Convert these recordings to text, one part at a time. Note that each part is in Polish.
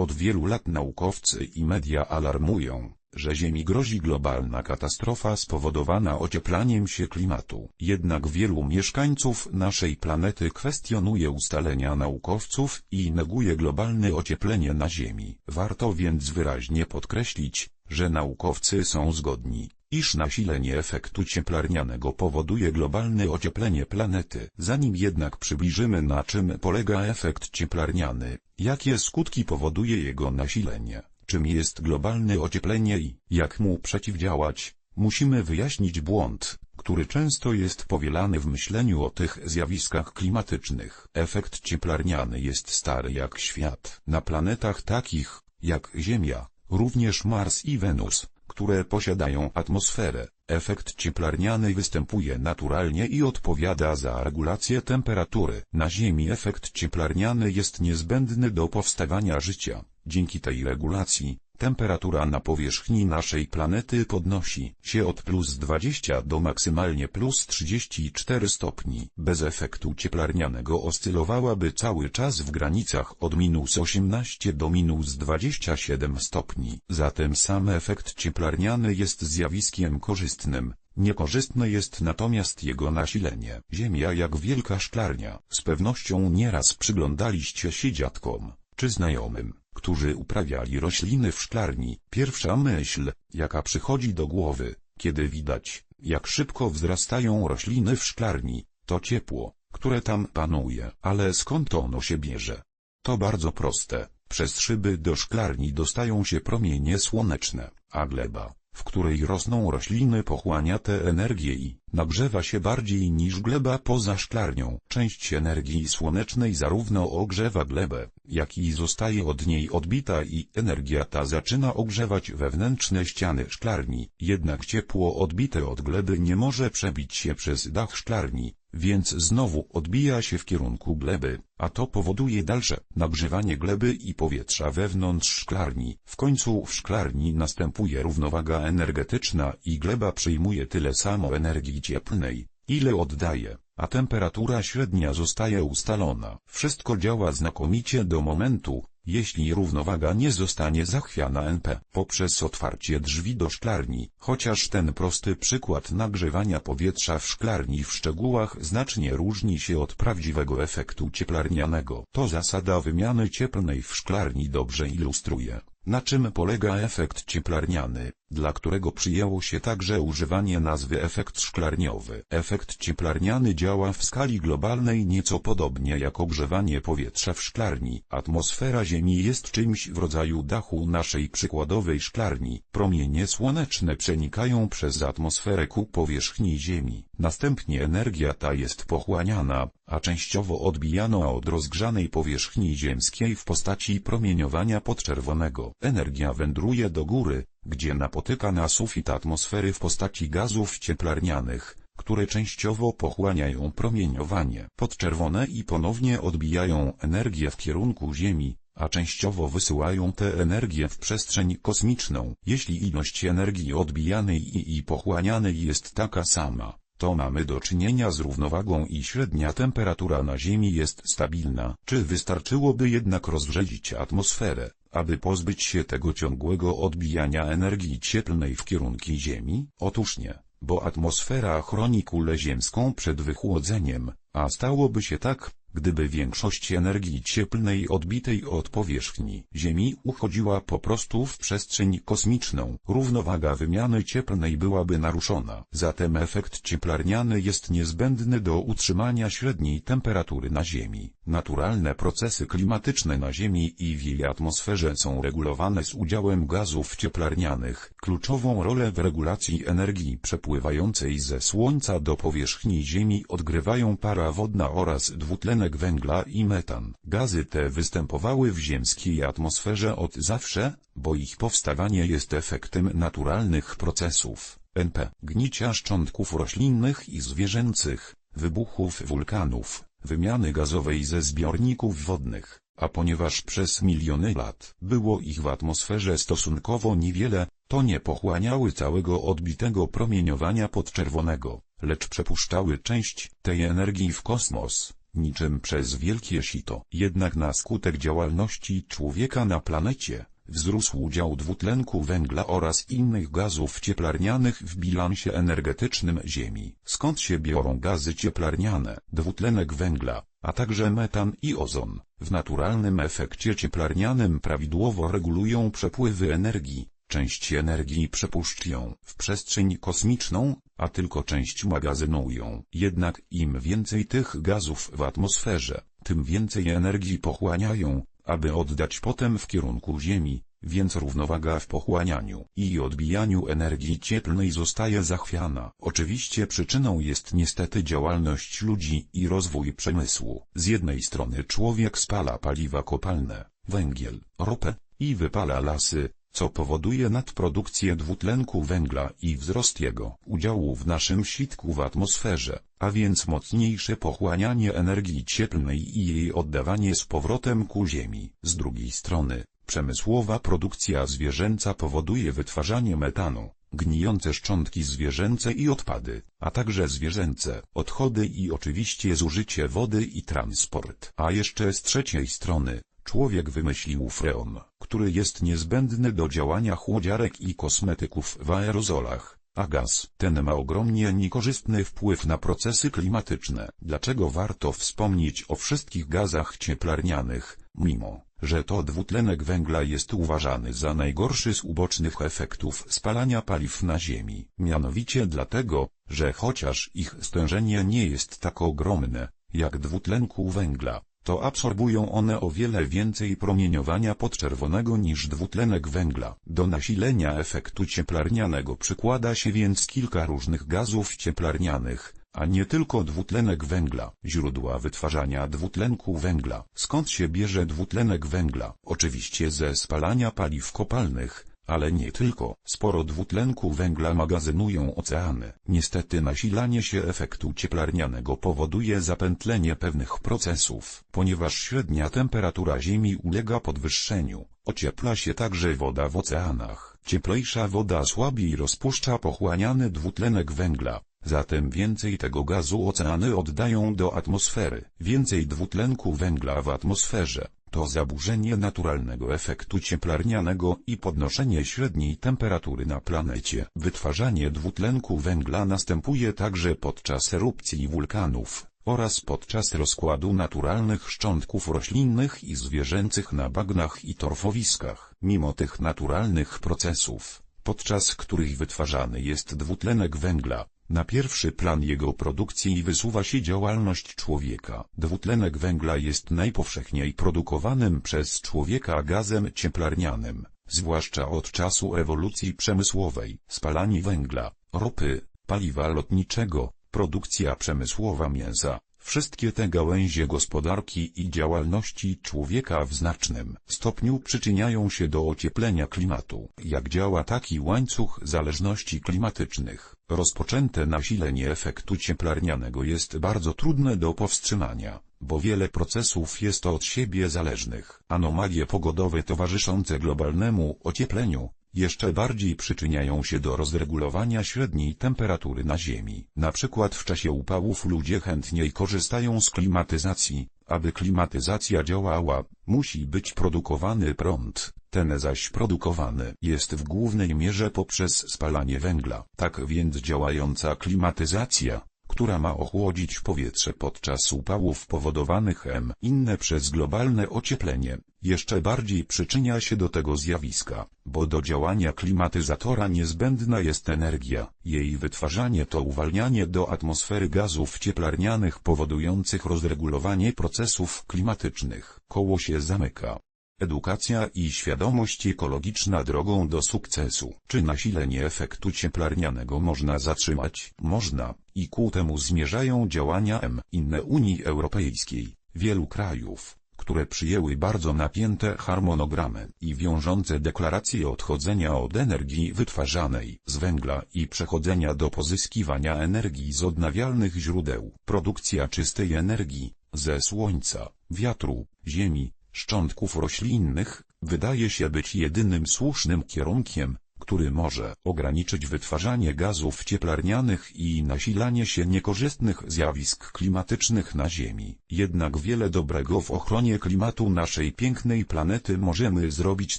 Od wielu lat naukowcy i media alarmują, że Ziemi grozi globalna katastrofa spowodowana ocieplaniem się klimatu. Jednak wielu mieszkańców naszej planety kwestionuje ustalenia naukowców i neguje globalne ocieplenie na Ziemi. Warto więc wyraźnie podkreślić, że naukowcy są zgodni, iż nasilenie efektu cieplarnianego powoduje globalne ocieplenie planety. Zanim jednak przybliżymy na czym polega efekt cieplarniany, jakie skutki powoduje jego nasilenie, czym jest globalne ocieplenie i jak mu przeciwdziałać, musimy wyjaśnić błąd, który często jest powielany w myśleniu o tych zjawiskach klimatycznych. Efekt cieplarniany jest stary jak świat. Na planetach takich, jak Ziemia, również Mars i Wenus, które posiadają atmosferę, efekt cieplarniany występuje naturalnie i odpowiada za regulację temperatury. Na Ziemi efekt cieplarniany jest niezbędny do powstawania życia. Dzięki tej regulacji, temperatura na powierzchni naszej planety podnosi się od plus 20 do maksymalnie plus 34 stopni. Bez efektu cieplarnianego oscylowałaby cały czas w granicach od minus 18 do minus 27 stopni. Zatem sam efekt cieplarniany jest zjawiskiem korzystnym. Niekorzystne jest natomiast jego nasilenie. Ziemia jak wielka szklarnia. Z pewnością nieraz przyglądaliście się dziadkom, czy znajomym, którzy uprawiali rośliny w szklarni. Pierwsza myśl, jaka przychodzi do głowy, kiedy widać, jak szybko wzrastają rośliny w szklarni, to ciepło, które tam panuje. Ale skąd ono się bierze? To bardzo proste. Przez szyby do szklarni dostają się promienie słoneczne, a gleba, w której rosną rośliny pochłania tę energię i nagrzewa się bardziej niż gleba poza szklarnią. Część energii słonecznej zarówno ogrzewa glebę, jak i zostaje od niej odbita i energia ta zaczyna ogrzewać wewnętrzne ściany szklarni. Jednak ciepło odbite od gleby nie może przebić się przez dach szklarni, więc znowu odbija się w kierunku gleby, a to powoduje dalsze nagrzewanie gleby i powietrza wewnątrz szklarni. W końcu w szklarni następuje równowaga energetyczna i gleba przyjmuje tyle samo energii cieplnej, ile oddaje, a temperatura średnia zostaje ustalona. Wszystko działa znakomicie do momentu, jeśli równowaga nie zostanie zachwiana NP poprzez otwarcie drzwi do szklarni, chociaż ten prosty przykład nagrzewania powietrza w szklarni w szczegółach znacznie różni się od prawdziwego efektu cieplarnianego. To zasada wymiany cieplnej w szklarni dobrze ilustruje, na czym polega efekt cieplarniany, dla którego przyjęło się także używanie nazwy efekt szklarniowy. Efekt cieplarniany działa w skali globalnej nieco podobnie jak ogrzewanie powietrza w szklarni. Atmosfera Ziemi jest czymś w rodzaju dachu naszej przykładowej szklarni. Promienie słoneczne przenikają przez atmosferę ku powierzchni Ziemi. Następnie energia ta jest pochłaniana, a częściowo odbijana od rozgrzanej powierzchni ziemskiej w postaci promieniowania podczerwonego. Energia wędruje do góry, gdzie napotyka na sufit atmosfery w postaci gazów cieplarnianych, które częściowo pochłaniają promieniowanie podczerwone i ponownie odbijają energię w kierunku Ziemi, a częściowo wysyłają tę energię w przestrzeń kosmiczną. Jeśli ilość energii odbijanej i, i pochłanianej jest taka sama, to mamy do czynienia z równowagą i średnia temperatura na Ziemi jest stabilna. Czy wystarczyłoby jednak rozrzedzić atmosferę, aby pozbyć się tego ciągłego odbijania energii cieplnej w kierunki Ziemi? Otóż nie, bo atmosfera chroni kulę ziemską przed wychłodzeniem, a stałoby się tak, gdyby większość energii cieplnej odbitej od powierzchni Ziemi uchodziła po prostu w przestrzeń kosmiczną. Równowaga wymiany cieplnej byłaby naruszona. Zatem efekt cieplarniany jest niezbędny do utrzymania średniej temperatury na Ziemi. Naturalne procesy klimatyczne na Ziemi i w jej atmosferze są regulowane z udziałem gazów cieplarnianych. Kluczową rolę w regulacji energii przepływającej ze Słońca do powierzchni Ziemi odgrywają para wodna oraz dwutlenek węgla i metan. Gazy te występowały w ziemskiej atmosferze od zawsze, bo ich powstawanie jest efektem naturalnych procesów. NP. Gnicia szczątków roślinnych i zwierzęcych, wybuchów wulkanów, wymiany gazowej ze zbiorników wodnych, a ponieważ przez miliony lat było ich w atmosferze stosunkowo niewiele, to nie pochłaniały całego odbitego promieniowania podczerwonego, lecz przepuszczały część tej energii w kosmos. niczym przez wielkie sito. Jednak na skutek działalności człowieka na planecie, wzrósł udział dwutlenku węgla oraz innych gazów cieplarnianych w bilansie energetycznym Ziemi. Skąd się biorą gazy cieplarniane, dwutlenek węgla, a także metan i ozon? W naturalnym efekcie cieplarnianym prawidłowo regulują przepływy energii, część energii przepuszczają w przestrzeń kosmiczną, a tylko część magazynują. Jednak im więcej tych gazów w atmosferze, tym więcej energii pochłaniają, aby oddać potem w kierunku Ziemi, więc równowaga w pochłanianiu i odbijaniu energii cieplnej zostaje zachwiana. Oczywiście przyczyną jest niestety działalność ludzi i rozwój przemysłu. Z jednej strony człowiek spala paliwa kopalne, węgiel, ropę i wypala lasy, co powoduje nadprodukcję dwutlenku węgla i wzrost jego udziału w naszym sitku w atmosferze, a więc mocniejsze pochłanianie energii cieplnej i jej oddawanie z powrotem ku Ziemi. Z drugiej strony, przemysłowa produkcja zwierzęca powoduje wytwarzanie metanu, gnijące szczątki zwierzęce i odpady, a także zwierzęce odchody i oczywiście zużycie wody i transport. A jeszcze z trzeciej strony, Człowiek wymyślił freon, który jest niezbędny do działania chłodziarek i kosmetyków w aerozolach, a gaz ten ma ogromnie niekorzystny wpływ na procesy klimatyczne. Dlaczego warto wspomnieć o wszystkich gazach cieplarnianych, mimo, że to dwutlenek węgla jest uważany za najgorszy z ubocznych efektów spalania paliw na Ziemi? Mianowicie dlatego, że chociaż ich stężenie nie jest tak ogromne, jak dwutlenku węgla, to absorbują one o wiele więcej promieniowania podczerwonego niż dwutlenek węgla. Do nasilenia efektu cieplarnianego przykłada się więc kilka różnych gazów cieplarnianych, a nie tylko dwutlenek węgla. Źródła wytwarzania dwutlenku węgla. Skąd się bierze dwutlenek węgla? Oczywiście ze spalania paliw kopalnych, ale nie tylko. Sporo dwutlenku węgla magazynują oceany. Niestety nasilanie się efektu cieplarnianego powoduje zapętlenie pewnych procesów. Ponieważ średnia temperatura Ziemi ulega podwyższeniu, ociepla się także woda w oceanach. Cieplejsza woda słabiej rozpuszcza pochłaniany dwutlenek węgla. Zatem więcej tego gazu oceany oddają do atmosfery. Więcej dwutlenku węgla w atmosferze to zaburzenie naturalnego efektu cieplarnianego i podnoszenie średniej temperatury na planecie. Wytwarzanie dwutlenku węgla następuje także podczas erupcji wulkanów oraz podczas rozkładu naturalnych szczątków roślinnych i zwierzęcych na bagnach i torfowiskach. Mimo tych naturalnych procesów, podczas których wytwarzany jest dwutlenek węgla, na pierwszy plan jego produkcji wysuwa się działalność człowieka. Dwutlenek węgla jest najpowszechniej produkowanym przez człowieka gazem cieplarnianym, zwłaszcza od czasu ewolucji przemysłowej. Spalanie węgla, ropy, paliwa lotniczego, produkcja przemysłowa mięsa, Wszystkie te gałęzie gospodarki i działalności człowieka w znacznym stopniu przyczyniają się do ocieplenia klimatu. Jak działa taki łańcuch zależności klimatycznych? Rozpoczęte nasilenie efektu cieplarnianego jest bardzo trudne do powstrzymania, bo wiele procesów jest od siebie zależnych. Anomalie pogodowe towarzyszące globalnemu ociepleniu, jeszcze bardziej przyczyniają się do rozregulowania średniej temperatury na Ziemi. Na przykład w czasie upałów ludzie chętniej korzystają z klimatyzacji. Aby klimatyzacja działała, musi być produkowany prąd, ten zaś produkowany jest w głównej mierze poprzez spalanie węgla. Tak więc działająca klimatyzacja, która ma ochłodzić powietrze podczas upałów powodowanych M. inne przez globalne ocieplenie, jeszcze bardziej przyczynia się do tego zjawiska, bo do działania klimatyzatora niezbędna jest energia. Jej wytwarzanie to uwalnianie do atmosfery gazów cieplarnianych powodujących rozregulowanie procesów klimatycznych. Koło się zamyka. Edukacja i świadomość ekologiczna drogą do sukcesu. Czy nasilenie efektu cieplarnianego można zatrzymać? Można, i ku temu zmierzają działania M. Inne Unii Europejskiej, wielu krajów, które przyjęły bardzo napięte harmonogramy i wiążące deklaracje odchodzenia od energii wytwarzanej z węgla i przechodzenia do pozyskiwania energii z odnawialnych źródeł. Produkcja czystej energii, ze słońca, wiatru, ziemi, szczątków roślinnych, wydaje się być jedynym słusznym kierunkiem, który może ograniczyć wytwarzanie gazów cieplarnianych i nasilanie się niekorzystnych zjawisk klimatycznych na Ziemi. Jednak wiele dobrego w ochronie klimatu naszej pięknej planety możemy zrobić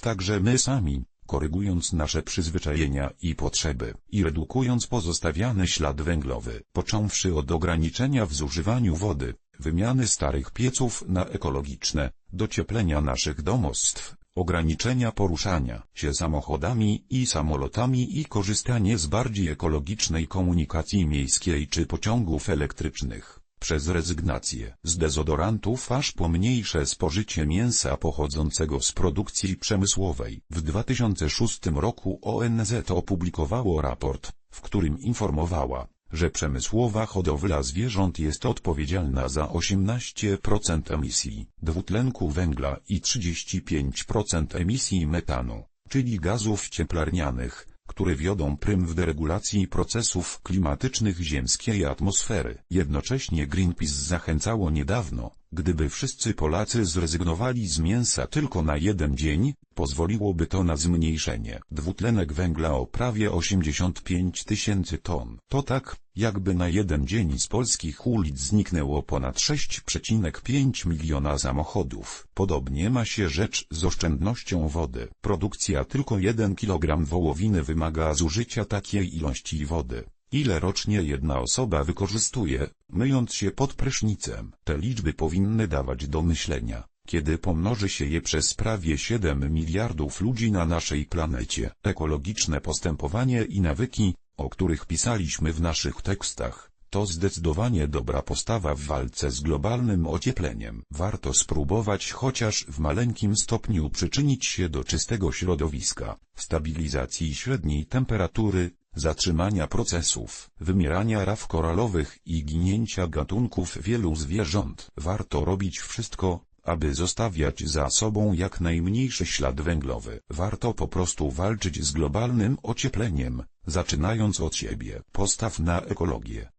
także my sami, korygując nasze przyzwyczajenia i potrzeby, i redukując pozostawiany ślad węglowy, począwszy od ograniczenia w zużywaniu wody, wymiany starych pieców na ekologiczne, docieplenia naszych domostw, ograniczenia poruszania się samochodami i samolotami i korzystanie z bardziej ekologicznej komunikacji miejskiej czy pociągów elektrycznych, przez rezygnację z dezodorantów aż po mniejsze spożycie mięsa pochodzącego z produkcji przemysłowej. W 2006 roku ONZ opublikowało raport, w którym informowała, że przemysłowa hodowla zwierząt jest odpowiedzialna za 18% emisji dwutlenku węgla i 35% emisji metanu, czyli gazów cieplarnianych, które wiodą prym w deregulacji procesów klimatycznych ziemskiej atmosfery. Jednocześnie Greenpeace zachęcało niedawno, gdyby wszyscy Polacy zrezygnowali z mięsa tylko na jeden dzień, pozwoliłoby to na zmniejszenie dwutlenek węgla o prawie 85 tysięcy ton. To tak, jakby na jeden dzień z polskich ulic zniknęło ponad 6,5 miliona samochodów. Podobnie ma się rzecz z oszczędnością wody. Produkcja tylko 1 kg wołowiny wymaga zużycia takiej ilości wody. Ile rocznie jedna osoba wykorzystuje, myjąc się pod prysznicem? Te liczby powinny dawać do myślenia, kiedy pomnoży się je przez prawie 7 miliardów ludzi na naszej planecie. Ekologiczne postępowanie i nawyki, o których pisaliśmy w naszych tekstach, to zdecydowanie dobra postawa w walce z globalnym ociepleniem. Warto spróbować chociaż w maleńkim stopniu przyczynić się do czystego środowiska, stabilizacji średniej temperatury, zatrzymania procesów wymierania raf koralowych i ginięcia gatunków wielu zwierząt. Warto robić wszystko, aby zostawiać za sobą jak najmniejszy ślad węglowy. Warto po prostu walczyć z globalnym ociepleniem, zaczynając od siebie. Postaw na ekologię.